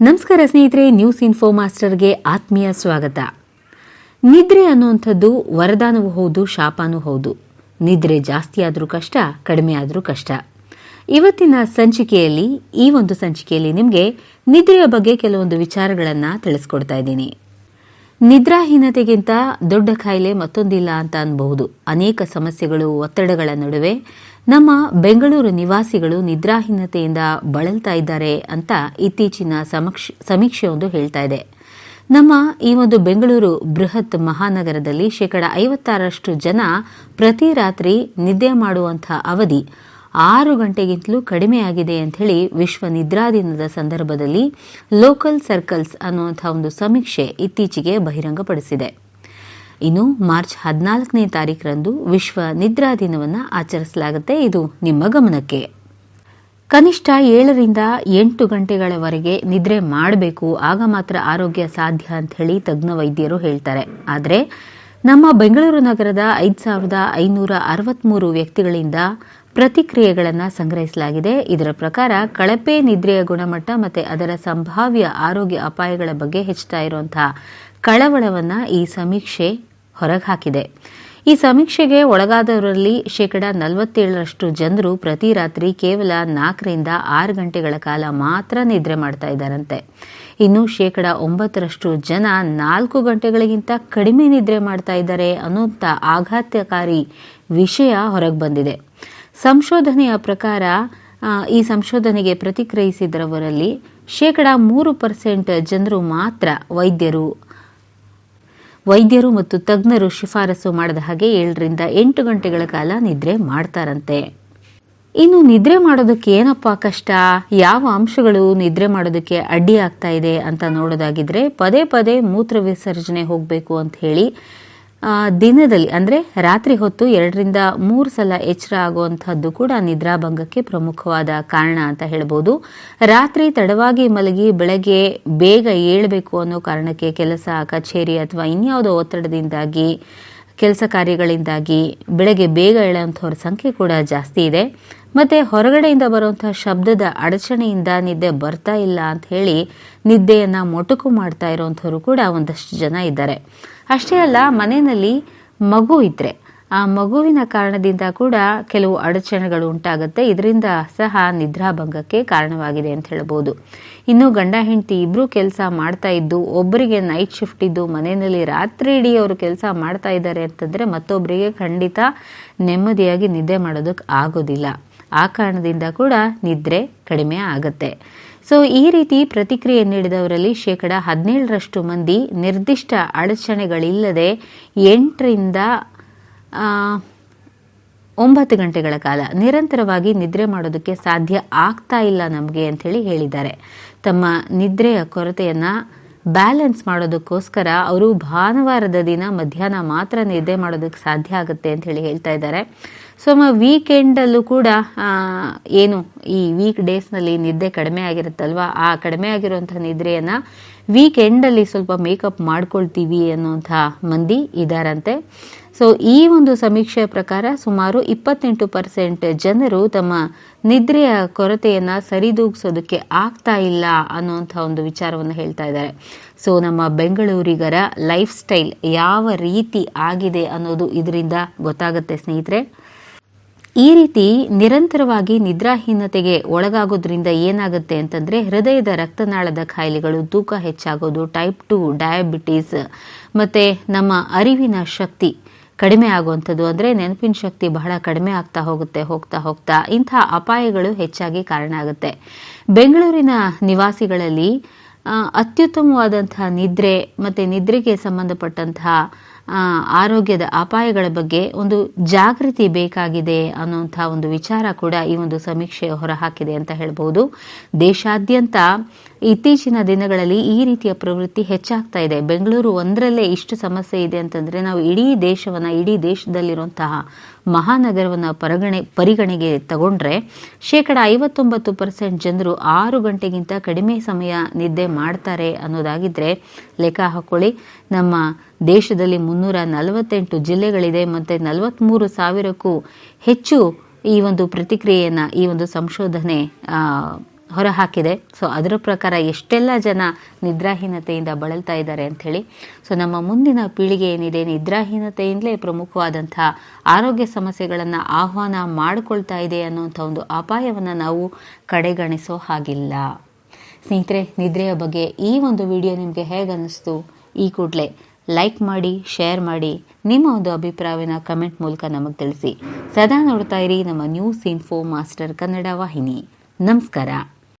ನಮಸ್ಕಾರ ಸ್ನೇಹಿತರೆ news info ಮಾಸ್ಟರ್ಗೆ ಆತ್ಮೀಯ ಸ್ವಾಗತ. ನಿದ್ರೆ ಅನ್ನುವಂಥದ್ದು ವರದಾನವೂ ಹೌದು, ಶಾಪನೂ ಹೌದು. ನಿದ್ರೆ ಜಾಸ್ತಿ ಆದರೂ ಕಷ್ಟ, ಕಡಿಮೆ ಆದರೂ ಕಷ್ಟ. ಇವತ್ತಿನ ಸಂಚಿಕೆಯಲ್ಲಿ, ಈ ಒಂದು ಸಂಚಿಕೆಯಲ್ಲಿ ನಿಮಗೆ ನಿದ್ರೆಯ ಬಗ್ಗೆ ಕೆಲವೊಂದು ವಿಚಾರಗಳನ್ನು ತಿಳಿಸ್ಕೊಡ್ತಾ ಇದ್ದೀನಿ. ನಿದ್ರಾಹೀನತೆಗಿಂತ ದೊಡ್ಡ ಕಾಯಿಲೆ ಮತ್ತೊಂದಿಲ್ಲ ಅಂತ ಅನ್ಬಹುದು. ಅನೇಕ ಸಮಸ್ಯೆಗಳು, ಒತ್ತಡಗಳ ನಡುವೆ ನಮ್ಮ ಬೆಂಗಳೂರು ನಿವಾಸಿಗಳು ನಿದ್ರಾಹೀನತೆಯಿಂದ ಬಳಲ್ತಾ ಇದ್ದಾರೆ ಅಂತ ಇತ್ತೀಚಿನ ಸಮಕ್ಷ- ಸಮೀಕ್ಷೆಯೊಂದು ಹೇಳ್ತಾ ಇದೆ. ನಮ್ಮ ಈ ಒಂದು ಬೆಂಗಳೂರು ಬೃಹತ್ ಮಹಾನಗರದಲ್ಲಿ ಶೇಕಡ ಐವತ್ತಾರಷ್ಟು ಜನ ಪ್ರತಿ ರಾತ್ರಿ ನಿದ್ದೆ ಮಾಡುವಂತಹ ಅವಧಿ ಆರು ಗಂಟೆಗಿಂತಲೂ ಕಡಿಮೆಯಾಗಿದೆ ಅಂತ ಹೇಳಿ ವಿಶ್ವ ನಿದ್ರಾ ದಿನದ ಸಂದರ್ಭದಲ್ಲಿ ಲೋಕಲ್ ಸರ್ಕಲ್ಸ್ ಅನ್ನುವಂಥ ಒಂದು ಸಮೀಕ್ಷೆ ಇತ್ತೀಚೆಗೆ ಬಹಿರಂಗಪಡಿಸಿದೆ. ಇನ್ನು ಮಾರ್ಚ್ ಹದಿನಾಲ್ಕನೇ ತಾರೀಕರಂದು ವಿಶ್ವ ನಿದ್ರಾ ದಿನವನ್ನು ಆಚರಿಸಲಾಗುತ್ತೆ ಇದು ನಿಮ್ಮ ಗಮನಕ್ಕೆ. ಕನಿಷ್ಠ ಏಳರಿಂದ ಎಂಟು ಗಂಟೆಗಳವರೆಗೆ ನಿದ್ರೆ ಮಾಡಬೇಕು, ಆಗ ಮಾತ್ರ ಆರೋಗ್ಯ ಸಾಧ್ಯ ಅಂತ ಹೇಳಿ ತಜ್ಞ ವೈದ್ಯರು ಹೇಳ್ತಾರೆ. ಆದರೆ ನಮ್ಮ ಬೆಂಗಳೂರು ನಗರದ ಐದು ಸಾವಿರದ ಐನೂರ ಅರವತ್ಮೂರು ವ್ಯಕ್ತಿಗಳಿಂದ ಪ್ರತಿಕ್ರಿಯೆಗಳನ್ನು ಸಂಗ್ರಹಿಸಲಾಗಿದೆ. ಇದರ ಪ್ರಕಾರ ಕಳಪೆ ನಿದ್ರೆಯ ಗುಣಮಟ್ಟ ಮತ್ತು ಅದರ ಸಂಭಾವ್ಯ ಆರೋಗ್ಯ ಅಪಾಯಗಳ ಬಗ್ಗೆ ಹೆಚ್ಚುತ್ತಾ ಇರುವಂತಹ ಕಳವಳವನ್ನು ಈ ಸಮೀಕ್ಷೆ ಹೊರಗೆ ಹಾಕಿದೆ. ಈ ಸಮೀಕ್ಷೆಗೆ ಒಳಗಾದವರಲ್ಲಿ ಶೇಕಡ ನಲವತ್ತೇಳರಷ್ಟು ಜನರು ಪ್ರತಿ ರಾತ್ರಿ ಕೇವಲ ನಾಲ್ಕರಿಂದ ಆರು ಗಂಟೆಗಳ ಕಾಲ ಮಾತ್ರ ನಿದ್ರೆ ಮಾಡ್ತಾ ಇದ್ದಾರಂತೆ. ಇನ್ನು ಶೇಕಡ ಒಂಬತ್ತರಷ್ಟು ಜನ ನಾಲ್ಕು ಗಂಟೆಗಳಿಗಿಂತ ಕಡಿಮೆ ನಿದ್ರೆ ಮಾಡ್ತಾ ಇದ್ದಾರೆ ಅನ್ನುವಂಥ ಆಘಾತಕಾರಿ ವಿಷಯ ಹೊರಗೆ ಬಂದಿದೆ. ಸಂಶೋಧನೆಯ ಪ್ರಕಾರ ಈ ಸಂಶೋಧನೆಗೆ ಪ್ರತಿಕ್ರಿಯಿಸಿದವರಲ್ಲಿ ಶೇಕಡ ಮೂರು ಪರ್ಸೆಂಟ್ ಜನರು ಮಾತ್ರ ವೈದ್ಯರು. ವೈದ್ಯರು ಮತ್ತು ತಜ್ಞರು ಶಿಫಾರಸು ಮಾಡಿದ ಹಾಗೆ ಏಳರಿಂದ ಎಂಟು ಗಂಟೆಗಳ ಕಾಲ ನಿದ್ರೆ ಮಾಡ್ತಾರಂತೆ. ಇನ್ನು ನಿದ್ರೆ ಮಾಡೋದಕ್ಕೆ ಏನಪ್ಪ ಕಷ್ಟ? ಯಾವ ಅಂಶಗಳು ನಿದ್ರೆ ಮಾಡೋದಕ್ಕೆ ಅಡ್ಡಿ ಆಗ್ತಾ ಇದೆ ಅಂತ ನೋಡೋದಾಗಿದ್ರೆ ಪದೇ ಪದೇ ಮೂತ್ರ ವಿಸರ್ಜನೆ ಹೋಗಬೇಕು ಅಂತ ಹೇಳಿ ದಿನದಲ್ಲಿ, ಅಂದ್ರೆ ರಾತ್ರಿ ಹೊತ್ತು ಎರಡರಿಂದ ಮೂರು ಸಲ ಎಚ್ಚರ ಆಗುವಂತಹದ್ದು ಕೂಡ ನಿದ್ರಾಭಂಗಕ್ಕೆ ಪ್ರಮುಖವಾದ ಕಾರಣ ಅಂತ ಹೇಳ್ಬೋದು. ರಾತ್ರಿ ತಡವಾಗಿ ಮಲಗಿ ಬೆಳಗ್ಗೆ ಬೇಗ ಏಳಬೇಕು ಅನ್ನೋ ಕಾರಣಕ್ಕೆ ಕೆಲಸ, ಕಚೇರಿ ಅಥವಾ ಇನ್ಯಾವುದೋ ಒತ್ತಡದಿಂದಾಗಿ ಕೆಲಸ ಕಾರ್ಯಗಳಿಂದಾಗಿ ಬೆಳಗ್ಗೆ ಬೇಗ ಏಳುವಂಥವ್ರ ಸಂಖ್ಯೆ ಕೂಡ ಜಾಸ್ತಿ ಇದೆ. ಮತ್ತು ಹೊರಗಡೆಯಿಂದ ಬರುವಂಥ ಶಬ್ದದ ಅಡಚಣೆಯಿಂದ ನಿದ್ದೆ ಬರ್ತಾ ಇಲ್ಲ ಅಂತ ಹೇಳಿ ನಿದ್ದೆಯನ್ನು ಮೊಟಕು ಮಾಡ್ತಾ ಇರೋವಂಥವ್ರು ಕೂಡ ಒಂದಷ್ಟು ಜನ ಇದ್ದಾರೆ. ಅಷ್ಟೇ ಅಲ್ಲ, ಮನೆಯಲ್ಲಿ ಮಗು ಇದ್ರೆ ಆ ಮಗುವಿನ ಕಾರಣದಿಂದ ಕೂಡ ಕೆಲವು ಅಡಚಣೆಗಳು ಉಂಟಾಗುತ್ತೆ. ಇದರಿಂದ ಸಹ ನಿದ್ರಾಭಂಗಕ್ಕೆ ಕಾರಣವಾಗಿದೆ ಅಂತ ಹೇಳ್ಬೋದು. ಇನ್ನು ಗಂಡ ಹೆಂಡತಿ ಇಬ್ಬರು ಕೆಲಸ ಮಾಡ್ತಾ ಇದ್ದು, ಒಬ್ಬರಿಗೆ ನೈಟ್ ಶಿಫ್ಟ್ ಇದ್ದು, ಮನೆಯಲ್ಲಿ ರಾತ್ರಿ ಇಡೀ ಅವರು ಕೆಲಸ ಮಾಡ್ತಾ ಇದ್ದಾರೆ ಅಂತಂದ್ರೆ ಮತ್ತೊಬ್ಬರಿಗೆ ಖಂಡಿತ ನೆಮ್ಮದಿಯಾಗಿ ನಿದ್ದೆ ಮಾಡೋದಕ್ಕೆ ಆಗೋದಿಲ್ಲ. ಆ ಕಾರಣದಿಂದ ಕೂಡ ನಿದ್ರೆ ಕಡಿಮೆ ಆಗುತ್ತೆ. ಸೊ ಈ ರೀತಿ ಪ್ರತಿಕ್ರಿಯೆ ನೀಡಿದವರಲ್ಲಿ ಶೇಕಡ ಹದಿನೇಳರಷ್ಟು ಮಂದಿ ನಿರ್ದಿಷ್ಟ ಅಡಚಣೆಗಳಿಲ್ಲದೆ ಎಂಟರಿಂದ ಒಂಬತ್ತು ಗಂಟೆಗಳ ಕಾಲ ನಿರಂತರವಾಗಿ ನಿದ್ರೆ ಮಾಡೋದಕ್ಕೆ ಸಾಧ್ಯ ಆಗ್ತಾ ಇಲ್ಲ ನಮಗೆ ಅಂಥೇಳಿ ಹೇಳಿದ್ದಾರೆ. ತಮ್ಮ ನಿದ್ರೆಯ ಕೊರತೆಯನ್ನು ಬ್ಯಾಲೆನ್ಸ್ ಮಾಡೋದಕ್ಕೋಸ್ಕರ ಅವರು ಭಾನುವಾರದ ದಿನ ಮಧ್ಯಾಹ್ನ ಮಾತ್ರ ನಿದ್ದೆ ಮಾಡೋದಕ್ಕೆ ಸಾಧ್ಯ ಆಗುತ್ತೆ ಅಂತ ಹೇಳಿ ಹೇಳ್ತಾ ಇದ್ದಾರೆ. ಸೊ ವೀಕೆಂಡಲ್ಲೂ ಕೂಡ ಏನು ಈ ವೀಕ್ ಡೇಸ್ನಲ್ಲಿ ನಿದ್ದೆ ಕಡಿಮೆ ಆಗಿರುತ್ತಲ್ವಾ? ಆ ಕಡಿಮೆ ಆಗಿರುವಂಥ ನಿದ್ರೆಯನ್ನು ವೀಕೆಂಡಲ್ಲಿ ಸ್ವಲ್ಪ ಮೇಕಪ್ ಮಾಡ್ಕೊಳ್ತೀವಿ ಅನ್ನುವಂಥ ಮಂದಿ ಇದಾರಂತೆ. ಸೊ ಈ ಒಂದು ಸಮೀಕ್ಷೆಯ ಪ್ರಕಾರ ಸುಮಾರು ಇಪ್ಪತ್ತೆಂಟು ಪರ್ಸೆಂಟ್ ಜನರು ತಮ್ಮ ನಿದ್ರೆಯ ಕೊರತೆಯನ್ನು ಸರಿದೂಗಿಸೋದಕ್ಕೆ ಆಗ್ತಾ ಇಲ್ಲ ಅನ್ನುವಂಥ ಒಂದು ವಿಚಾರವನ್ನು ಹೇಳ್ತಾ ಇದ್ದಾರೆ. ಸೊ ನಮ್ಮ ಬೆಂಗಳೂರಿಗರ ಲೈಫ್ ಸ್ಟೈಲ್ ಯಾವ ರೀತಿ ಆಗಿದೆ ಅನ್ನೋದು ಇದರಿಂದ ಗೊತ್ತಾಗುತ್ತೆ ಸ್ನೇಹಿತರೆ. ಈ ರೀತಿ ನಿರಂತರವಾಗಿ ನಿದ್ರಾಹೀನತೆಗೆ ಒಳಗಾಗೋದ್ರಿಂದ ಏನಾಗುತ್ತೆ ಅಂತಂದ್ರೆ ಹೃದಯದ ರಕ್ತನಾಳದ ಖಾಯಿಲೆಗಳು ತೂಕ ಹೆಚ್ಚಾಗೋದು ಟೈಪ್ ಟು ಡಯಾಬಿಟೀಸ್ ಮತ್ತೆ ನಮ್ಮ ಅರಿವಿನ ಶಕ್ತಿ ಕಡಿಮೆ ಆಗುವಂಥದ್ದು ಅಂದರೆ ನೆನಪಿನ ಶಕ್ತಿ ಬಹಳ ಕಡಿಮೆ ಆಗ್ತಾ ಹೋಗುತ್ತೆ, ಹೋಗ್ತಾ ಹೋಗ್ತಾ. ಇಂಥ ಅಪಾಯಗಳು ಹೆಚ್ಚಾಗಿ ಕಾರಣ ಆಗುತ್ತೆ. ಬೆಂಗಳೂರಿನ ನಿವಾಸಿಗಳಲ್ಲಿ ಅತ್ಯುತ್ತಮವಾದಂತಹ ನಿದ್ರೆ ಮತ್ತು ನಿದ್ರೆಗೆ ಸಂಬಂಧಪಟ್ಟಂತಹ ಆರೋಗ್ಯದ ಅಪಾಯಗಳ ಬಗ್ಗೆ ಒಂದು ಜಾಗೃತಿ ಬೇಕಾಗಿದೆ ಅನ್ನುವಂಥ ಒಂದು ವಿಚಾರ ಕೂಡ ಈ ಒಂದು ಸಮೀಕ್ಷೆ ಹೊರಹಾಕಿದೆ ಅಂತ ಹೇಳ್ಬೋದು. ದೇಶಾದ್ಯಂತ ಇತ್ತೀಚಿನ ದಿನಗಳಲ್ಲಿ ಈ ರೀತಿಯ ಪ್ರವೃತ್ತಿ ಹೆಚ್ಚಾಗ್ತಾ ಇದೆ. ಬೆಂಗಳೂರು ಒಂದರಲ್ಲೇ ಇಷ್ಟು ಸಮಸ್ಯೆ ಇದೆ ಅಂತಂದ್ರೆ ನಾವು ಇಡೀ ದೇಶವನ್ನು, ಇಡೀ ದೇಶದಲ್ಲಿರುವಂತಹ ಮಹಾನಗರವನ್ನು ಪರಗಣೆ, ಪರಿಗಣೆಗೆ ತಗೊಂಡ್ರೆ ಶೇಕಡ ಐವತ್ತೊಂಬತ್ತು ಪರ್ಸೆಂಟ್ ಜನರು ಆರು ಗಂಟೆಗಿಂತ ಕಡಿಮೆ ಸಮಯ ನಿದ್ದೆ ಮಾಡ್ತಾರೆ ಅನ್ನೋದಾಗಿದ್ರೆ ಲೆಕ್ಕ ಹಾಕೊಳ್ಳಿ. ನಮ್ಮ ದೇಶದಲ್ಲಿ ಮುನ್ನೂರ ನಲವತ್ತೆಂಟು ಜಿಲ್ಲೆಗಳಿದೆ ಮತ್ತು ನಲವತ್ತ್ಮೂರು ಸಾವಿರಕ್ಕೂ ಹೆಚ್ಚು ಈ ಒಂದು ಪ್ರತಿಕ್ರಿಯೆಯನ್ನು ಈ ಒಂದು ಸಂಶೋಧನೆ ಹೊರಹಾಕಿದೆ. ಸೊ ಅದರ ಪ್ರಕಾರ ಎಷ್ಟೆಲ್ಲ ಜನ ನಿದ್ರಾಹೀನತೆಯಿಂದ ಬಳಲ್ತಾ ಇದ್ದಾರೆ ಅಂಥೇಳಿ ಸೊ ನಮ್ಮ ಮುಂದಿನ ಪೀಳಿಗೆ ಏನಿದೆ, ನಿದ್ರಾಹೀನತೆಯಿಂದಲೇ ಪ್ರಮುಖವಾದಂಥ ಆರೋಗ್ಯ ಸಮಸ್ಯೆಗಳನ್ನು ಆಹ್ವಾನ ಮಾಡಿಕೊಳ್ತಾ ಇದೆ ಅನ್ನೋಂಥ ಒಂದು ಅಪಾಯವನ್ನು ನಾವು ಕಡೆಗಣಿಸೋ ಹಾಗಿಲ್ಲ. ಸ್ನೇಹಿತರೆ, ನಿದ್ರೆಯ ಬಗ್ಗೆ ಈ ಒಂದು ವಿಡಿಯೋ ನಿಮಗೆ ಹೇಗೆ ಅನ್ನಿಸ್ತು ಈ ಕೂಡಲೇ ಲೈಕ್ ಮಾಡಿ ಶೇರ್ ಮಾಡಿ ನಿಮ್ಮ ಒಂದು ಅಭಿಪ್ರಾಯನ ಕಮೆಂಟ್ ಮೂಲಕ ನಮಗೆ ತಿಳಿಸಿ. ಸದಾ ನೋಡ್ತಾ ಇರಿ ನಮ್ಮ ನ್ಯೂಸ್ ಇನ್ಫೋ ಮಾಸ್ಟರ್ ಕನ್ನಡ ವಾಹಿನಿ. ನಮಸ್ಕಾರ.